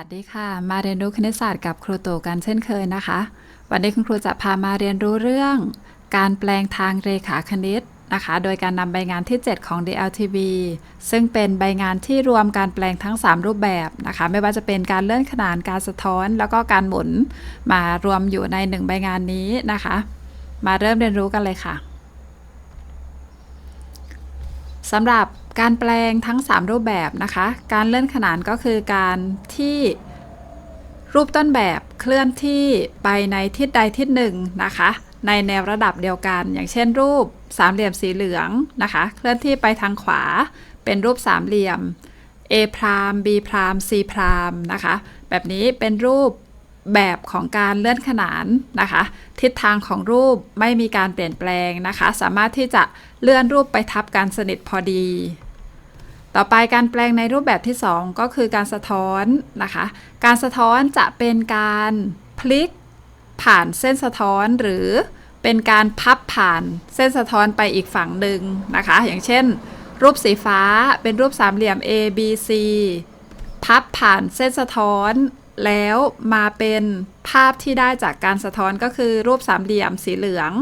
วัสดีค่ะ มาเรียนรู้คณิตศาสตร์กับครูตู่กันเช่นเคยนะคะ วันนี้คุณครูจะพามาเรียนรู้เรื่อง การแปลงทางเรขาคณิตนะคะ โดยการนำใบงานที่ 7 ของ DLTV ซึ่งเป็นใบงานที่รวมการแปลงทั้ง 3 รูปแบบนะคะ ไม่ว่าจะเป็นการเลื่อนขนานการสะท้อน แล้วก็การหมุนมารวมอยู่ใน 1 ใบงานนี้นะคะ มาเริ่มเรียนรู้กันเลยค่ะสำหรับ การแปลงทั้ง 3 รูปแบบนะคะ การเลื่อนขนานก็คือการที่รูปต้นแบบเคลื่อนที่ไปในทิศใดทิศหนึ่งนะคะ ในแนวระดับเดียวกัน อย่างเช่น รูปสามเหลี่ยมสีเหลืองนะคะ เคลื่อนที่ไปทางขวา เป็นรูปสามเหลี่ยม A พราม B พราม C พรามนะคะ แบบนี้เป็นรูปแบบของการเลื่อนขนานนะคะ ทิศทางของรูปไม่มีการเปลี่ยนแปลงนะคะ สามารถที่จะเลื่อนรูปไปทับกันสนิทพอดี ต่อไปการแปลงในรูปแบบที่ 2 ก็คือการสะท้อนนะคะ การสะท้อนจะเป็นการพลิกผ่านเส้นสะท้อนหรือเป็นการพับผ่านเส้นสะท้อนไปอีกฝั่งหนึ่งนะคะ อย่างเช่น รูปสีฟ้าเป็นรูปสามเหลี่ยม A B C พับผ่านเส้นสะท้อนแล้วมาเป็นภาพที่ได้จากการสะท้อนก็คือรูปสามเหลี่ยมสีเหลือง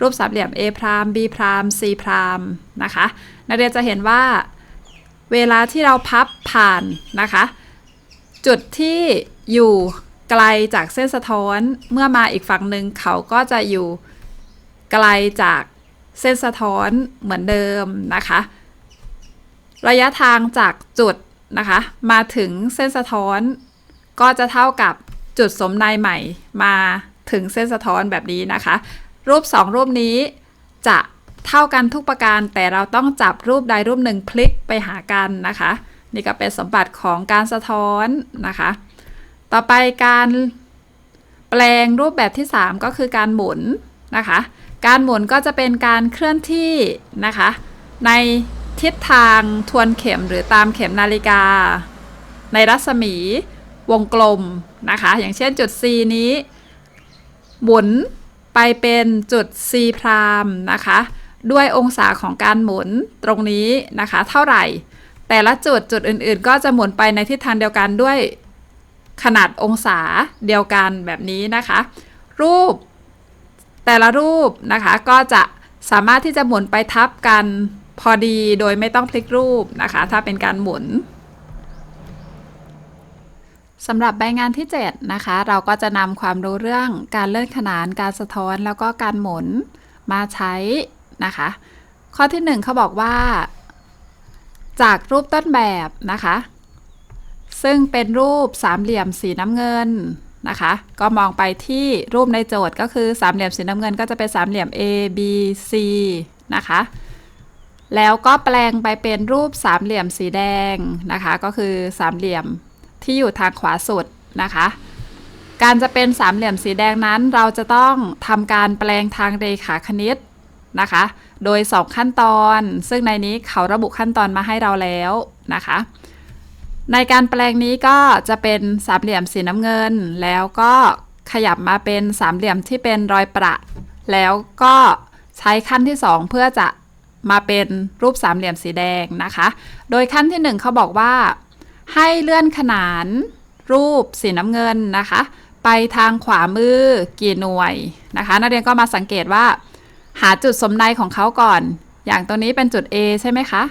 รูปสามเหลี่ยม A พราม B พราม C พรามนะคะ นักเรียนจะเห็นว่า เวลาที่เราพับผ่านนะคะ จุดที่อยู่ไกลจากเส้นสะท้อนเมื่อมาอีกฝั่งหนึ่งเขาก็จะอยู่ไกลจากเส้นสะท้อนเหมือนเดิมนะคะ ระยะทางจากจุดนะคะ มาถึงเส้นสะท้อน ก็จะเท่ากับจุดสมในใหม่มาถึงเส้นสะท้อนแบบนี้นะคะ รูป 2 รูปนี้จะ เท่ากันทุกประการ แต่เราต้องจับรูปใดรูปหนึ่งพลิกไปหากันนะคะ นี่ก็เป็นสมบัติของการสะท้อนนะคะ ต่อไปการแปลงรูปแบบที่ 3 ก็คือการหมุนนะคะ การหมุนก็จะเป็นการเคลื่อนที่นะคะ ในทิศทางทวนเข็มหรือตามเข็มนาฬิกา ในรัศมีวงกลมนะคะ อย่างเช่นจุด C นี้ หมุนไปเป็นจุด C พรามนะคะ ด้วยองศาของการหมุนตรงนี้นะคะ เท่าไหร่ แต่ละจุดจุดอื่นๆ ก็จะหมุนไปในทิศทางเดียวกันด้วยขนาดองศาเดียวกันแบบนี้นะคะ รูปแต่ละรูปนะคะก็จะสามารถที่จะหมุนไปทับกันพอดีโดยไม่ต้องพลิกรูปนะคะ ถ้าเป็นการหมุนสำหรับใบงานที่ 7 นะคะ เราก็จะนำความรู้เรื่องการเลื่อนขนานการสะท้อนแล้วก็การหมุนมาใช้ นะคะ ข้อที่ 1เขาบอกว่า จากรูปต้นแบบนะคะ ซึ่งเป็นรูปสามเหลี่ยมสีน้ำเงินนะคะ ก็มองไปที่รูปในโจทย์ก็คือสามเหลี่ยมสีน้ำเงิน ก็จะเป็นสามเหลี่ยม A B C นะคะแล้วก็แปลงไปเป็นรูปสามเหลี่ยมสีแดงนะคะ ก็คือสามเหลี่ยมที่อยู่ทางขวาสุดนะคะ การจะเป็นสามเหลี่ยมสีแดงนั้น เราจะต้องทำการแปลงทางเรขาคณิต นะคะ โดย 2 ขั้นตอน ซึ่งในนี้เขาระบุขั้นตอนมาให้เราแล้วนะคะ ในการแปลงนี้ก็จะเป็นสามเหลี่ยมสีน้ำเงิน แล้วก็ขยับมาเป็นสามเหลี่ยมที่เป็นรอยประ แล้วก็ใช้ขั้นที่ 2 เพื่อจะมาเป็นรูปสามเหลี่ยมสีแดงนะคะ โดยขั้นที่ 1เขาบอกว่า ให้เลื่อนขนานรูปสีน้ำเงินนะคะ ไปทางขวามือกี่หน่วยนะคะ นักเรียนก็มาสังเกตว่า หาจุดสมในของเขาก่อน อย่างตรงนี้เป็นจุด A ใช่ไหมคะ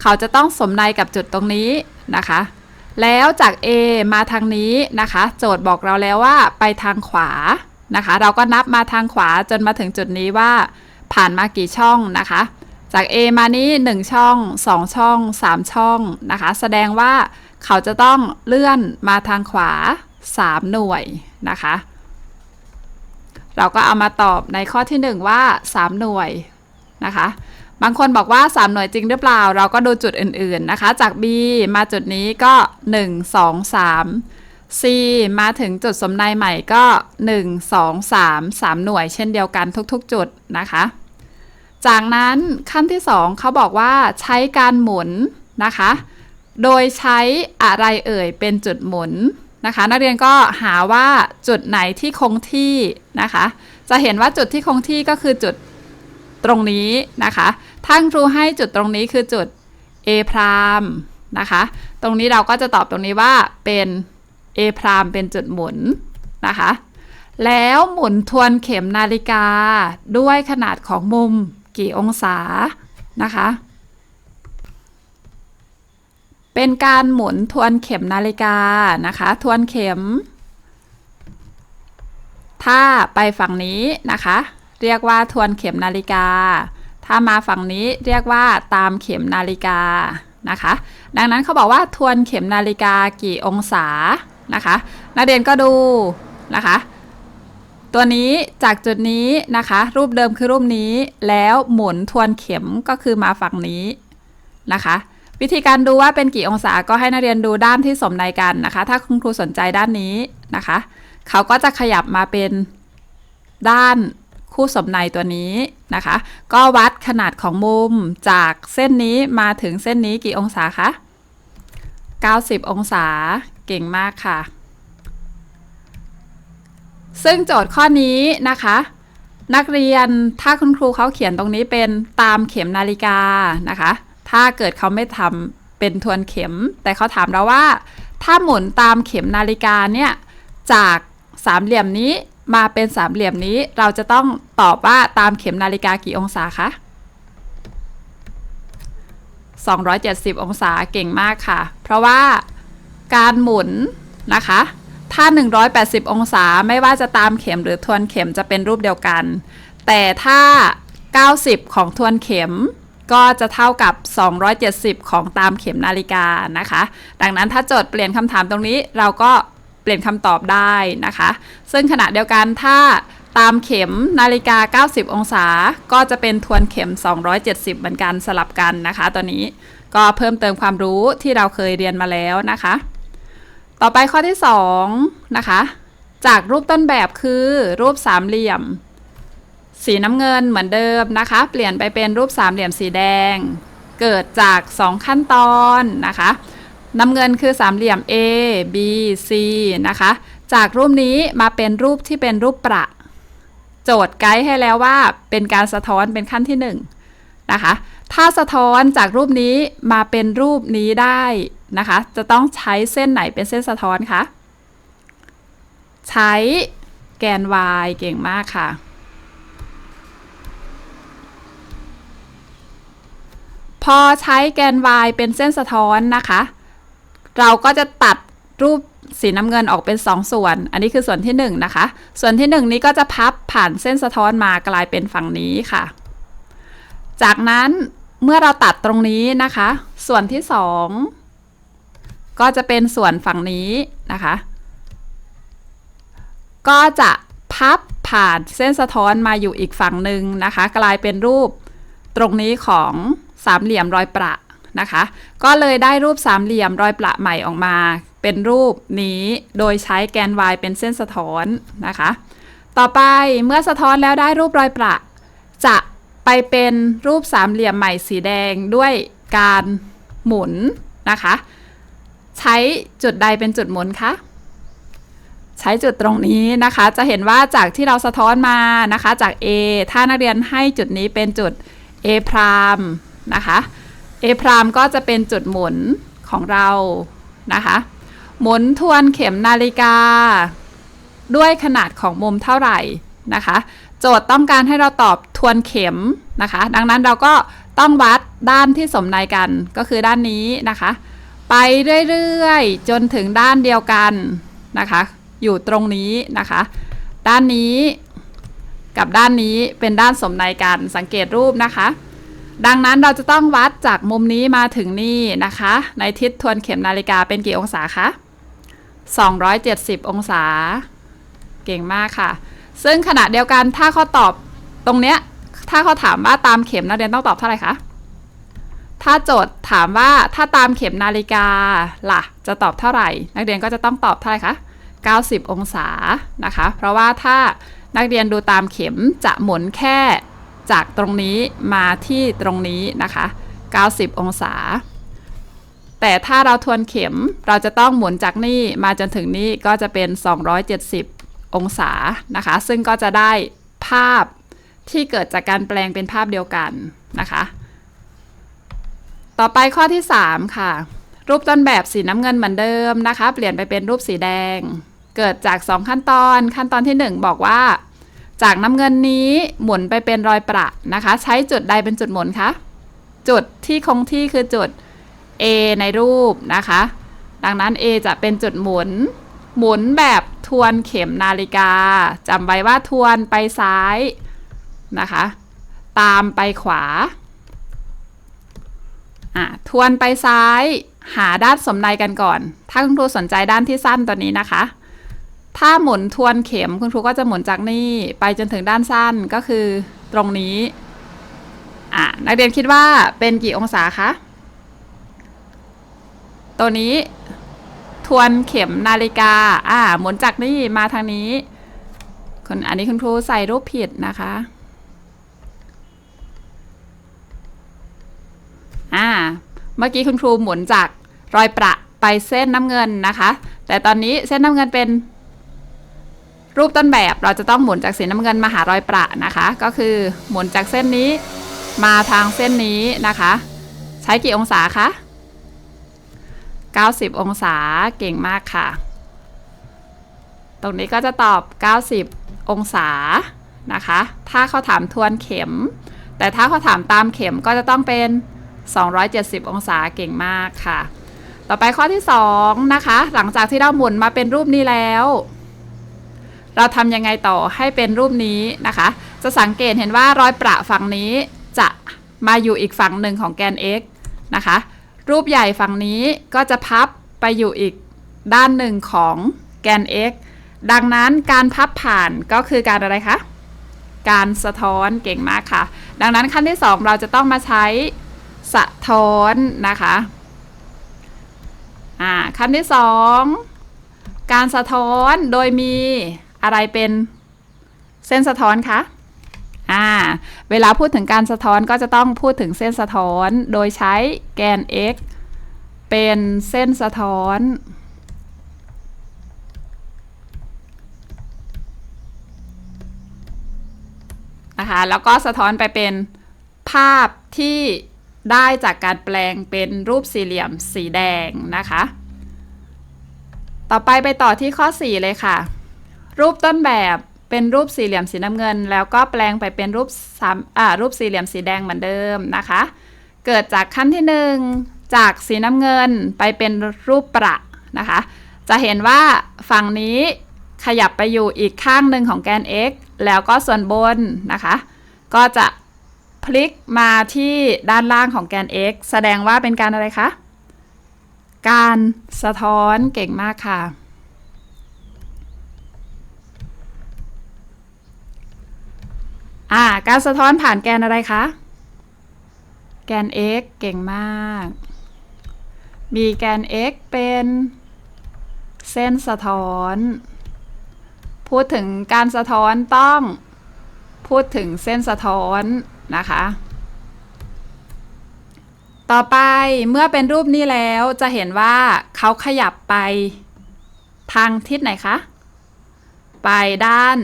เขาจะต้องสมในกับจุดตรงนี้นะคะ แล้วจาก A มาทางนี้นะคะ โจทย์บอกเราแล้วว่าไปทางขวานะคะ เราก็นับมาทางขวาจนมาถึงจุดนี้ว่า ผ่านมากี่ช่องนะคะ จาก A มานี้ 1 ช่อง 2 ช่อง 3 ช่องนะคะ แสดงว่าเขาจะต้องเลื่อนมาทางขวา 3 หน่วยนะคะ เราก็เอามาตอบในข้อที่ 1 ว่า 3 หน่วยนะคะ บางคนบอกว่า 3 หน่วยจริงหรือเปล่า เราก็ดูจุดอื่นๆนะคะ จาก B มาจุดนี้ก็ 1 2 3 C มาถึงจุดสมในใหม่ก็ 1 2 3 3 หน่วยเช่นเดียวกันทุกๆ จุดนะคะ จากนั้นขั้นที่ 2เขาบอกว่าใช้การหมุนนะคะ โดยใช้อะไรเอ่ยเป็นจุดหมุน นะคะ นักเรียนก็หาว่าจุดไหนที่คงที่นะคะ จะเห็นว่าจุดที่คงที่ก็คือจุดตรงนี้นะคะท่านครูให้จุดตรงนี้คือจุด A พรามนะคะ ตรงนี้เราก็จะตอบตรงนี้ว่าเป็น A พรามเป็นจุดหมุนนะคะ แล้วหมุนทวนเข็มนาฬิกาด้วยขนาดของมุมกี่องศานะคะ เป็นการหมุนทวนเข็มนาฬิกานะคะ ทวนเข็ม ถ้าไปฝั่งนี้นะคะ เรียกว่าทวนเข็มนาฬิกา ถ้ามาฝั่งนี้เรียกว่าตามเข็มนาฬิกานะคะ ดังนั้นเขาบอกว่าทวนเข็มนาฬิกากี่องศานะคะนักเรียนก็ดูนะคะ ตัวนี้จากจุดนี้นะคะ รูปเดิมคือรูปนี้แล้วหมุนทวนเข็มก็คือมาฝั่งนี้นะคะ วิธีการดูว่าเป็นกี่องศาก็ให้นักเรียนดูด้านที่สมในกันนะคะ ถ้าคุณครูสนใจด้านนี้นะคะ เขาก็จะขยับมาเป็นด้านคู่สมในตัวนี้นะคะ ก็วัดขนาดของมุมจากเส้นนี้มาถึงเส้นนี้กี่องศาคะ 90 องศาเก่งมากค่ะ ซึ่งโจทย์ข้อนี้นะคะ นักเรียนถ้าคุณครูเขาเขียนตรงนี้เป็นตามเข็มนาฬิกานะคะ ถ้าเกิดเขาไม่ทำเป็นทวนเข็ม แต่เขาถามเราว่า ถ้าหมุนตามเข็มนาฬิกาเนี่ย จากสามเหลี่ยมนี้มาเป็นสามเหลี่ยมนี้ เราจะต้องตอบว่าตามเข็มนาฬิกากี่องศาคะ270 องศาเก่งมากค่ะ เพราะว่าการหมุนนะคะ ถ้า 180 องศาไม่ว่าจะตามเข็มหรือทวนเข็มจะเป็นรูปเดียวกัน แต่ถ้า 90 ของทวนเข็ม ก็จะเท่ากับ 270 ของตามเข็มนาฬิกานะคะ ดังนั้นถ้าโจทย์เปลี่ยนคำถามตรงนี้เราก็เปลี่ยนคำตอบได้นะคะ ซึ่งขณะเดียวกันถ้าตามเข็มนาฬิกา 90 องศา ก็จะเป็นทวนเข็ม 270 เหมือนกันสลับกันนะคะ ตัวนี้ก็เพิ่มเติมความรู้ที่เราเคยเรียนมาแล้วนะคะ ต่อไปข้อที่ 2 นะคะ จากรูปต้นแบบคือรูปสามเหลี่ยม สีน้ำเงินเหมือนเดิมนะคะ เปลี่ยนไปเป็นรูปสามเหลี่ยมสีแดง เกิดจาก 2 ขั้นตอนนะคะน้ำเงินคือสามเหลี่ยม A B C นะคะ จากรูปนี้มาเป็นรูปที่เป็นรูปประ โจทย์ไกด์ให้แล้วว่าเป็นการสะท้อนเป็นขั้นที่1นนะคะ ถ้าสะท้อนจากรูปนี้มาเป็นรูปนี้ได้นะคะ จะต้องใช้เส้นไหนเป็นเส้นสะท้อนคะ ใช้แกน y เก่งมากค่ะ พอใช้แกน y เป็นเส้นสะท้อนนะคะ เราก็จะตัดรูปสีน้ำเงินออกเป็น 2 ส่วน อันนี้คือส่วนที่ 1 นะคะ ส่วนที่ 1 นี้ก็จะพับผ่านเส้นสะท้อนมากลายเป็นฝั่งนี้ค่ะ จากนั้นเมื่อเราตัดตรงนี้นะคะ ส่วนที่ 2 ก็จะเป็นส่วนฝั่งนี้นะคะ ก็จะพับผ่านเส้นสะท้อนมาอยู่อีกฝั่งหนึ่งนะคะ กลายเป็นรูปตรงนี้ของ สามเหลี่ยมรอยประนะคะ ก็เลยได้รูปสามเหลี่ยมรอยประใหม่ออกมา เป็นรูปนี้โดยใช้แกน y เป็นเส้นสะท้อนนะคะ ต่อไปเมื่อสะท้อนแล้วได้รูปรอยประ จะไปเป็นรูปสามเหลี่ยมใหม่สีแดงด้วยการหมุนนะคะ ใช้จุดใดเป็นจุดหมุนคะใช้จุดตรงนี้นะคะ จะเห็นว่าจากที่เราสะท้อนมานะคะจาก A ถ้านักเรียนให้จุดนี้เป็นจุด A พราม นะคะ A พรามก็จะเป็นจุดหมุนของเรานะคะหมุนทวนเข็มนาฬิกา ด้วยขนาดของมุมเท่าไหร่นะคะ โจทย์ต้องการให้เราตอบทวนเข็มนะคะ ดังนั้นเราก็ต้องวัดด้านที่สมในกันก็คือด้านนี้นะคะ ไปเรื่อยๆ จนถึงด้านเดียวกันนะคะ อยู่ตรงนี้นะคะ ด้านนี้กับด้านนี้เป็นด้านสมในกันสังเกตรูปนะคะ ดังนั้นเราจะต้องวัดจากมุมนี้มาถึงนี่นะคะ ในทิศทวนเข็มนาฬิกาเป็นกี่องศาคะ 270 องศา เก่งมากค่ะ ซึ่งขณะเดียวกันถ้าเขาตอบตรงเนี้ย ถ้าเขาถามว่าตามเข็มนักเรียนต้องตอบเท่าไหร่คะ ถ้าโจทย์ถามว่าถ้าตามเข็มนาฬิกาล่ะ จะตอบเท่าไหร่ นักเรียนก็จะต้องตอบเท่าไหร่คะ 90 องศานะคะ เพราะว่าถ้านักเรียนดูตามเข็มจะหมุนแค่ จากตรงนี้มาที่ตรงนี้นะคะ 90 องศา แต่ถ้าเราทวนเข็มเราจะต้องหมุนจากนี่มาจนถึงนี่ก็จะเป็น 270 องศานะคะ ซึ่งก็จะได้ภาพที่เกิดจากการแปลงเป็นภาพเดียวกันนะคะ ต่อไปข้อที่ 3 ค่ะ รูปต้นแบบสีน้ำเงินเหมือนเดิมนะคะ เปลี่ยนไปเป็นรูปสีแดง เกิดจาก 2 ขั้นตอน ขั้นตอนที่ 1 บอกว่า จากน้ำเงินนี้หมุนไปเป็นรอยประนะคะ ใช้จุดใดเป็นจุดหมุนคะจุดที่คงที่คือจุด A ในรูปนะคะ ดังนั้น A จะเป็นจุดหมุน หมุนแบบทวนเข็มนาฬิกาจำไว้ว่าทวนไปซ้ายนะคะ ตามไปขวาอะทวนไปซ้าย หาด้านสมในกันก่อน ถ้าคุณครูสนใจด้านที่สั้นตัวนี้นะคะ ถ้าหมุนทวนเข็มคุณครูก็จะหมุนจากนี่ไปจนถึงด้านสั้นก็คือตรงนี้อะนักเรียนคิดว่าเป็นกี่องศาคะตัวนี้ทวนเข็มนาฬิกาอ่าหมุนจากนี่มาทางนี้คนอันนี้คุณครูใส่รูปผิดนะคะอ่าเมื่อกี้คุณครูหมุนจากรอยประไปเส้นน้ำเงินนะคะ แต่ตอนนี้เส้นน้ำเงินเป็น รูปต้นแบบเราจะต้องหมุนจากสีน้ำเงินมาหารอยประนะคะ ก็คือหมุนจากเส้นนี้มาทางเส้นนี้นะคะ ใช้กี่องศาคะ 90 องศาเก่งมากค่ะ ตรงนี้ก็จะตอบ 90 องศานะคะ ถ้าเขาถามทวนเข็ม แต่ถ้าเขาถามตามเข็มก็จะต้องเป็น 270 องศาเก่งมากค่ะ ต่อไปข้อที่ 2 นะคะ หลังจากที่เราหมุนมาเป็นรูปนี้แล้ว เราทำยังไงต่อให้เป็นรูปนี้นะคะ จะสังเกตเห็นว่ารอยประฝั่งนี้จะมาอยู่อีกฝั่งหนึ่งของแกน x นะคะ รูปใหญ่ฝั่งนี้ก็จะพับไปอยู่อีกด้านหนึ่งของแกน x ดังนั้นการพับผ่านก็คือการอะไรคะ การสะท้อนเก่งมากค่ะ ดังนั้นขั้นที่ 2 เราจะต้องมาใช้สะท้อนนะคะอ่าขั้นที่ 2 การสะท้อนโดยมี อะไรเป็นเส้นสะท้อนคะอ่าเวลาพูดถึงการสะท้อนก็จะต้องพูดถึงเส้นสะท้อนโดยใช้แกน x เป็นเส้นสะท้อน นะคะ แล้วก็สะท้อนไปเป็นภาพที่ได้จากการแปลงเป็นรูปสี่เหลี่ยมสีแดงนะคะ ต่อไปไปต่อที่ข้อ 4 เลยค่ะ รูปต้นแบบเป็นรูปสี่เหลี่ยมสีน้ำเงิน แล้วก็แปลงไปเป็นรูปสามอ่ารูปสี่เหลี่ยมสีแดงเหมือนเดิมนะคะ เกิดจากขั้นที่1จากสีน้ำเงินไปเป็นรูปประนะคะ จะเห็นว่าฝั่งนี้ขยับไปอยู่อีกข้างหนึ่งของแกน x แล้วก็ส่วนบนนะคะ ก็จะพลิกมาที่ด้านล่างของแกน x แสดงว่าเป็นการอะไรคะ การสะท้อนเก่งมากค่ะ อ่า การสะท้อนผ่านแกนอะไรคะ แกน x เก่งมาก มีแกน x เป็นเส้นสะท้อน พูดถึงการสะท้อนต้อง พูดถึงเส้นสะท้อนนะคะ ต่อไปเมื่อเป็นรูปนี้แล้วจะเห็นว่าเขาขยับไปทางทิศไหนคะ ไปด้าน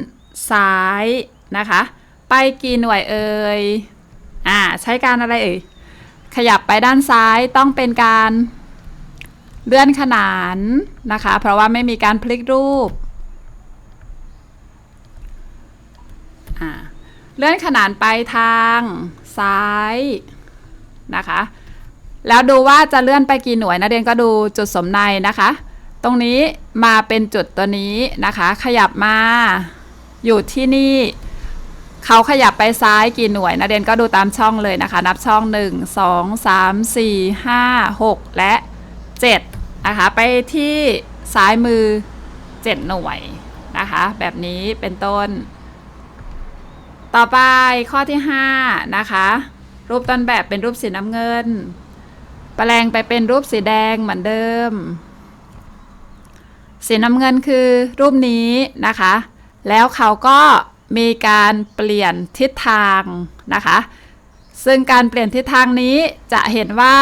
ซ้ายนะคะ ไปกี่หน่วยเอ่ย อ่า ใช้การอะไรเอ่ย ขยับไปด้านซ้ายต้องเป็นการเลื่อนขนานนะคะ เพราะว่าไม่มีการพลิกรูป อ่า เลื่อนขนานไปทางซ้ายนะคะ แล้วดูว่าจะเลื่อนไปกี่หน่วยนะเรียนก็ดูจุดสมในนะคะ ตรงนี้มาเป็นจุดตัวนี้นะคะ ขยับมาอยู่ที่นี่ เขาขยับไปซ้ายกี่หน่วยนะเรียนก็ดูตามช่องเลยนะคะ นับช่อง 1 2 3 4 5 6 และ 7 นะคะ ไปที่ซ้ายมือ 7 หน่วยนะคะ แบบนี้เป็นต้น ต่อไปข้อที่ 5 นะคะ รูปต้นแบบเป็นรูปสีน้ำเงิน แปลงไปเป็นรูปสีแดงเหมือนเดิม สีน้ำเงินคือรูปนี้นะคะ แล้วเขาก็ มีการเปลี่ยนทิศทางนะคะ ซึ่งการเปลี่ยนทิศทางนี้จะเห็นว่า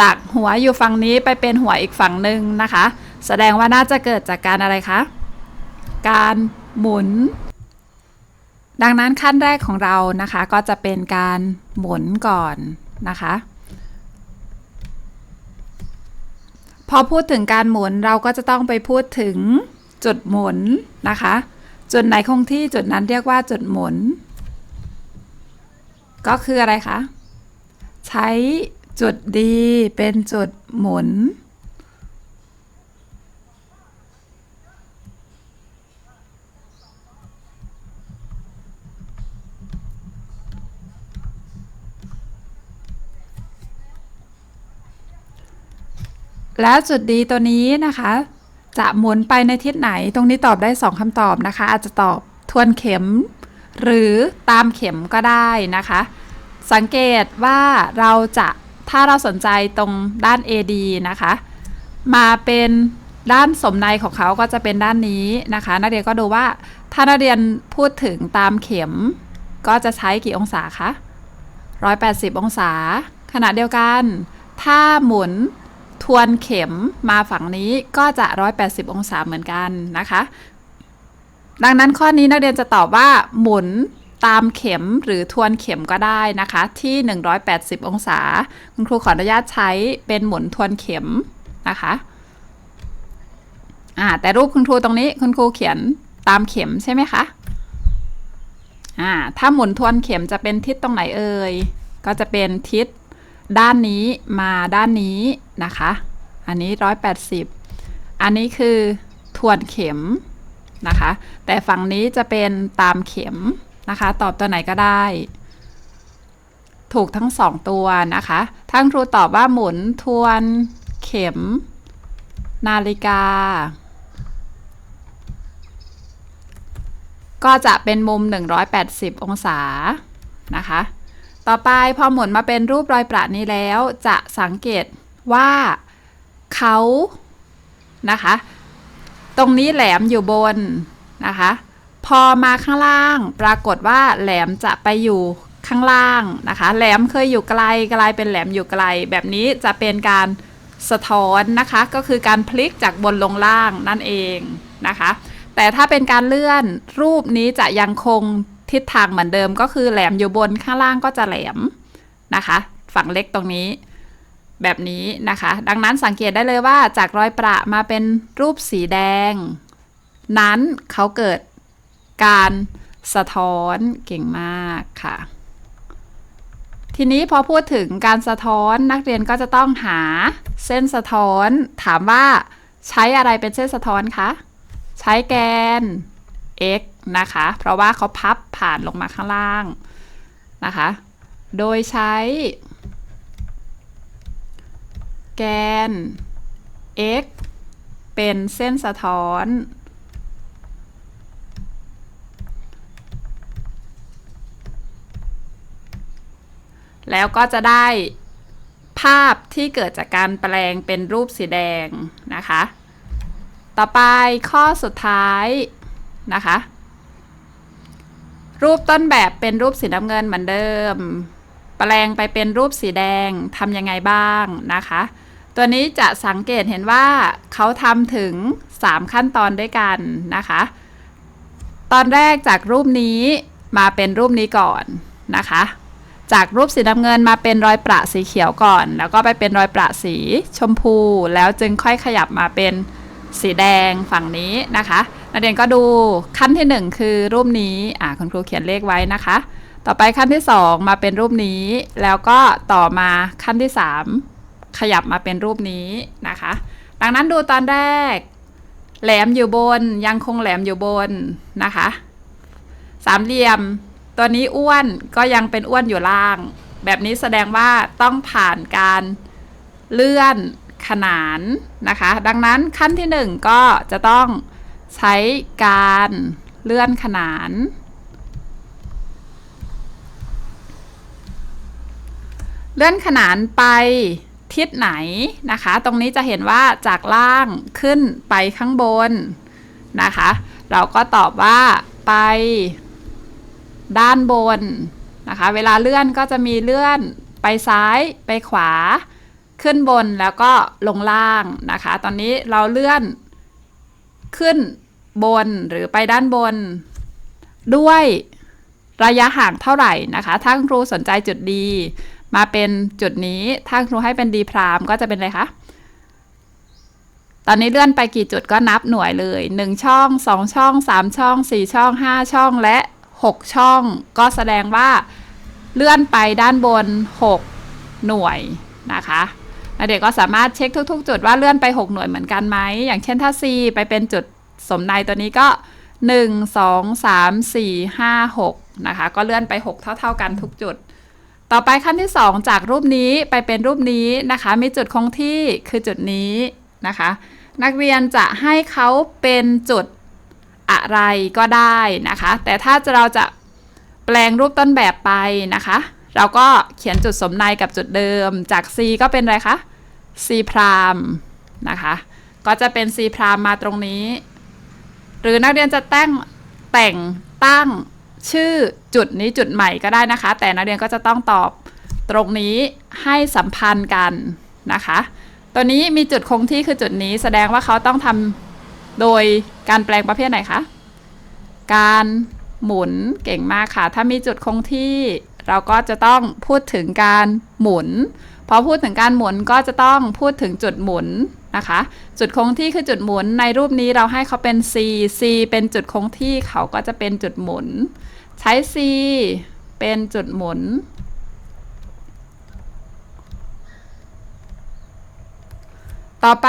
จากหัวอยู่ฝั่งนี้ไปเป็นหัวอีกฝั่งหนึ่งนะคะ แสดงว่าน่าจะเกิดจากการอะไรคะ การหมุน ดังนั้นขั้นแรกของเรานะคะ ก็จะเป็นการหมุนก่อนนะคะ พอพูดถึงการหมุนเราก็จะต้องไปพูดถึงจุดหมุนนะคะ จุดไหนคงที่จุดนั้นเรียกว่าจุดหมุน ก็คืออะไรคะ ใช้จุดดีเป็นจุดหมุน แล้วจุดดีตัวนี้นะคะ จะหมุนไปในทิศไหน ตรงนี้ตอบได้ 2คำตอบนะคะ อาจจะตอบทวนเข็ม หรือตามเข็มก็ได้นะคะ สังเกตว่าเราจะถ้าเราสนใจตรงด้าน AD นะคะ มาเป็นด้านสมในของเขาก็จะเป็นด้านนี้นะคะ นักเรียนก็ดูว่าถ้านักเรียนพูดถึงตามเข็ม ก็จะใช้กี่องศาคะ180 องศา ขณะเดียวกัน ถ้าหมุน ทวนเข็มมาฝั่งนี้ก็จะ 180 องศาเหมือนกันนะคะ ดังนั้นข้อนี้นักเรียนจะตอบว่าหมุนตามเข็มหรือทวนเข็มก็ได้นะคะ ที่ 180 องศา คุณครูขออนุญาตใช้เป็นหมุนทวนเข็มนะคะอ่าแต่รูปคุณครูตรงนี้คุณครูเขียนตามเข็มใช่ไหมคะอ่าถ้าหมุนทวนเข็มจะเป็นทิศตรงไหนเอ่ยก็จะเป็นทิศ ด้านนี้มาด้านนี้นะคะ อันนี้ 180 อันนี้คือทวนเข็มนะคะ แต่ฝั่งนี้จะเป็นตามเข็มนะคะ ตอบตัวไหนก็ได้ ถูกทั้งสองตัวนะคะ ทั้งครูตอบว่าหมุนทวนเข็ม นาฬิกา ก็จะเป็นมุม 180 องศานะคะ ต่อไปพอหมุนมาเป็นรูปรอยประนี้แล้ว จะสังเกตว่าเขานะคะ ตรงนี้แหลมอยู่บนนะคะ พอมาข้างล่าง ปรากฏว่าแหลมจะไปอยู่ข้างล่างนะคะ แหลมเคยอยู่ไกลกลายเป็นแหลมอยู่ไกล แบบนี้จะเป็นการสะท้อนนะคะ ก็คือการพลิกจากบนลงล่างนั่นเองนะคะ แต่ถ้าเป็นการเลื่อนรูปนี้จะยังคง ทิศทางเหมือนเดิมก็คือแหลมอยู่บนข้างล่างก็จะแหลมนะคะ ฝั่งเล็กตรงนี้แบบนี้นะคะ ดังนั้นสังเกตได้เลยว่าจากรอยประมาเป็นรูปสีแดง นั้นเขาเกิดการสะท้อนเก่งมากค่ะ ทีนี้พอพูดถึงการสะท้อนนักเรียนก็จะต้องหาเส้นสะท้อน ถามว่าใช้อะไรเป็นเส้นสะท้อนคะ ใช้แกน x นะคะ เพราะว่าเขาพับผ่านลงมาข้างล่างนะคะ โดยใช้ แกน x เป็นเส้นสะท้อน แล้วก็จะได้ภาพที่เกิดจากการแปลงเป็นรูปสีแดงนะคะ ต่อไปข้อสุดท้าย นะคะ รูปต้นแบบเป็นรูปสีน้ำเงินเหมือนเดิม แปลงไปเป็นรูปสีแดงทำยังไงบ้างนะคะ ตัวนี้จะสังเกตเห็นว่าเขาทำถึง 3 ขั้นตอนด้วยกันนะคะ ตอนแรกจากรูปนี้มาเป็นรูปนี้ก่อนนะคะ จากรูปสีน้ำเงินมาเป็นรอยประสีเขียวก่อน แล้วก็ไปเป็นรอยประสีชมพู แล้วจึงค่อยขยับมาเป็นสีแดงฝั่งนี้นะคะ นักเรียนก็ดูขั้นที่ 1 คือรูปนี้อ่าคุณครูเขียนเลขไว้นะคะ ต่อไปขั้นที่ 2 มาเป็นรูปนี้ แล้วก็ต่อมาขั้นที่ 3 ขยับมาเป็นรูปนี้นะคะ ดังนั้นดูตอนแรก แหลมอยู่บนยังคงแหลมอยู่บนนะคะ สามเหลี่ยม ตัวนี้อ้วนก็ยังเป็นอ้วนอยู่ล่าง แบบนี้แสดงว่าต้องผ่านการเลื่อนขนานนะคะ ดังนั้นขั้นที่ 1 ก็จะต้อง ใช้การเลื่อนขนาน เลื่อนขนานไปทิศไหนนะคะ ตรงนี้จะเห็นว่าจากล่างขึ้นไปข้างบนนะคะ เราก็ตอบว่าไปด้านบนนะคะ เวลาเลื่อนก็จะมีเลื่อนไปซ้ายไปขวา ขึ้นบนแล้วก็ลงล่างนะคะ ตอนนี้เราเลื่อนขึ้น บนหรือไปด้านบน ด้วยระยะห่างเท่าไหร่นะคะ ถ้าครูสนใจจุดดี มาเป็นจุดนี้ ถ้าครูให้เป็นดีพรามก็จะเป็นอะไรคะ ตอนนี้เลื่อนไปกี่จุดก็นับหน่วยเลย 1 ช่อง 2 ช่อง 3 ช่อง 4 ช่อง 5 ช่องและ 6 ช่อง ก็แสดงว่าเลื่อนไปด้านบน 6 หน่วยนะคะเด็กก็สามารถเช็คทุก ๆ จุดว่าเลื่อนไป 6 หน่วยเหมือนกันไหม อย่างเช่นถ้า C ไปเป็นจุด สมในตัวนี้ก็ 1 2 3 4 5 6นะคะ ก็เลื่อนไป 6 เท่า ๆ กันทุกจุด ต่อไปขั้นที่ 2 จากรูปนี้ไปเป็นรูปนี้นะคะ มีจุดคงที่คือจุดนี้นะคะ นักเรียนจะให้เขาเป็นจุดอะไรก็ได้นะคะ แต่ถ้าเราจะแปลงรูปต้นแบบไปนะคะ เราก็เขียนจุดสมในกับจุดเดิมจาก C ก็เป็นอะไรคะ C พรามนะคะ ก็จะเป็น C พรามมาตรงนี้ หรือนักเรียนจะแต่งแต่งตั้งชื่อจุดนี้จุดใหม่ก็ได้นะคะ แต่นักเรียนก็จะต้องตอบตรงนี้ให้สัมพันธ์กันนะคะ ตัวนี้มีจุดคงที่คือจุดนี้แสดงว่าเขาต้องทำโดยการแปลงประเภทไหนคะ การหมุนเก่งมากค่ะ ถ้ามีจุดคงที่เราก็จะต้องพูดถึงการหมุน พอพูดถึงการหมุนก็จะต้องพูดถึงจุดหมุน นะคะ จุดคงที่คือจุดหมุนในรูปนี้เราให้เขาเป็น C C เป็นจุดคงที่เขาก็จะเป็นจุดหมุน ใช้ C เป็นจุดหมุน ต่อไป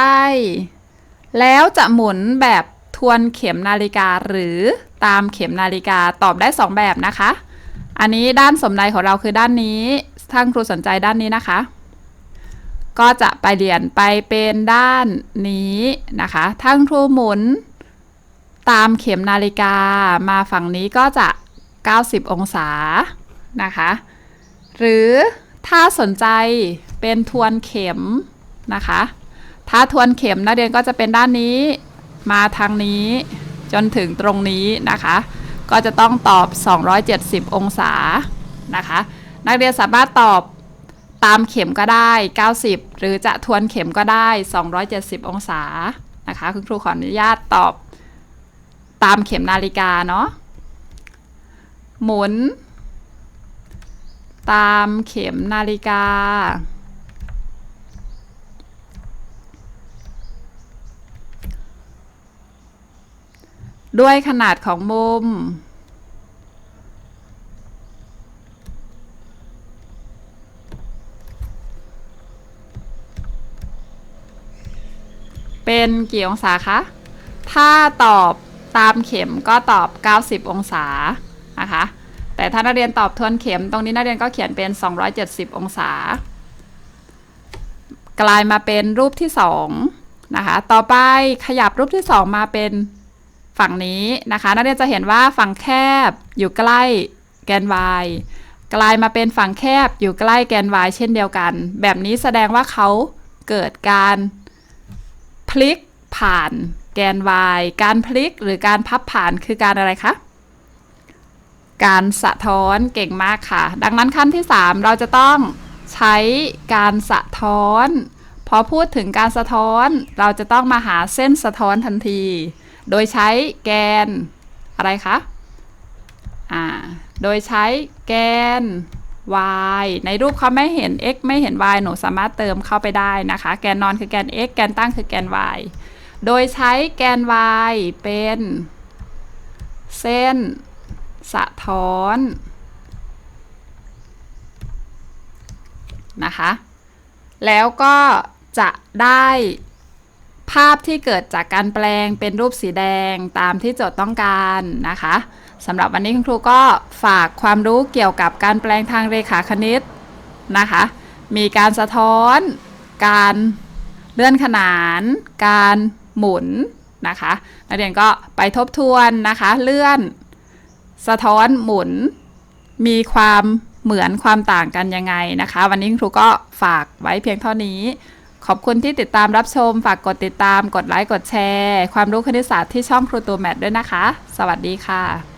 แล้วจะหมุนแบบทวนเข็มนาฬิกาหรือตามเข็มนาฬิกาตอบได้ 2 แบบนะคะ อันนี้ด้านสมในของเราคือด้านนี้ท่านครูสนใจด้านนี้นะคะ ก็จะไปเรียนไปเป็นด้านนี้นะคะ ทั้งครูหมุน ตามเข็มนาฬิกามาฝั่งนี้ก็จะ 90 องศานะคะ หรือถ้าสนใจเป็นทวนเข็มนะคะ ถ้าทวนเข็มนักเรียนก็จะเป็นด้านนี้มาทางนี้จนถึงตรงนี้นะคะ ก็จะต้องตอบ 270 องศานะคะ นักเรียนสามารถตอบ ตามเข็มก็ได้ 90 หรือจะทวนเข็มก็ได้ 270 องศานะคะคุณครูขออนุญาตตอบตามเข็มนาฬิกาเนาะหมุน ตามเข็มนาฬิกา ด้วยขนาดของมุม เป็นกี่องศาคะ ถ้าตอบตามเข็มก็ตอบ 90 องศานะคะ แต่ถ้านักเรียนตอบทวนเข็ม ตรงนี้นักเรียนก็เขียนเป็น 270 องศา กลายมาเป็นรูปที่2นะคะ ต่อไปขยับรูปที่ 2 มาเป็นฝั่งนี้นะคะ นักเรียนจะเห็นว่าฝั่งแคบอยู่ใกล้แกน y กลายมาเป็นฝั่งแคบอยู่ใกล้แกน y เช่นเดียวกัน แบบนี้แสดงว่าเขาเกิดการ พลิกผ่านแกน y การพลิกหรือการพับผ่านคือการอะไรคะ การสะท้อนเก่งมากค่ะ ดังนั้นขั้นที่ 3 เราจะต้องใช้การสะท้อน พอพูดถึงการสะท้อน เราจะต้องมาหาเส้นสะท้อนทันที โดยใช้แกนอะไรคะ อ่า โดยใช้แกน y ในรูปเขาไม่เห็น x ไม่เห็น y หนูสามารถเติมเข้าไปได้นะคะ แกนนอนคือแกน x แกนตั้งคือแกน y โดยใช้แกน y เป็น เส้น สะท้อนนะคะ แล้วก็จะได้ภาพที่เกิดจากการแปลงเป็นรูปสีแดงตามที่โจทย์ต้องการนะคะ สำหรับวันนี้คุณครูก็ฝากความรู้เกี่ยวกับการแปลงทางเรขาคณิตนะคะ มีการสะท้อน การเลื่อนขนาน การหมุนนะคะนักเรียนก็ไปทบทวนนะคะ เลื่อน สะท้อนหมุน มีความเหมือนความต่างกันยังไงนะคะ วันนี้คุณครูก็ฝากไว้เพียงเท่านี้ ขอบคุณที่ติดตามรับชม ฝากกดติดตาม กดไลค์ กดแชร์ ความรู้คณิตศาสตร์ที่ช่องครูตูแมทด้วยนะคะ สวัสดีค่ะ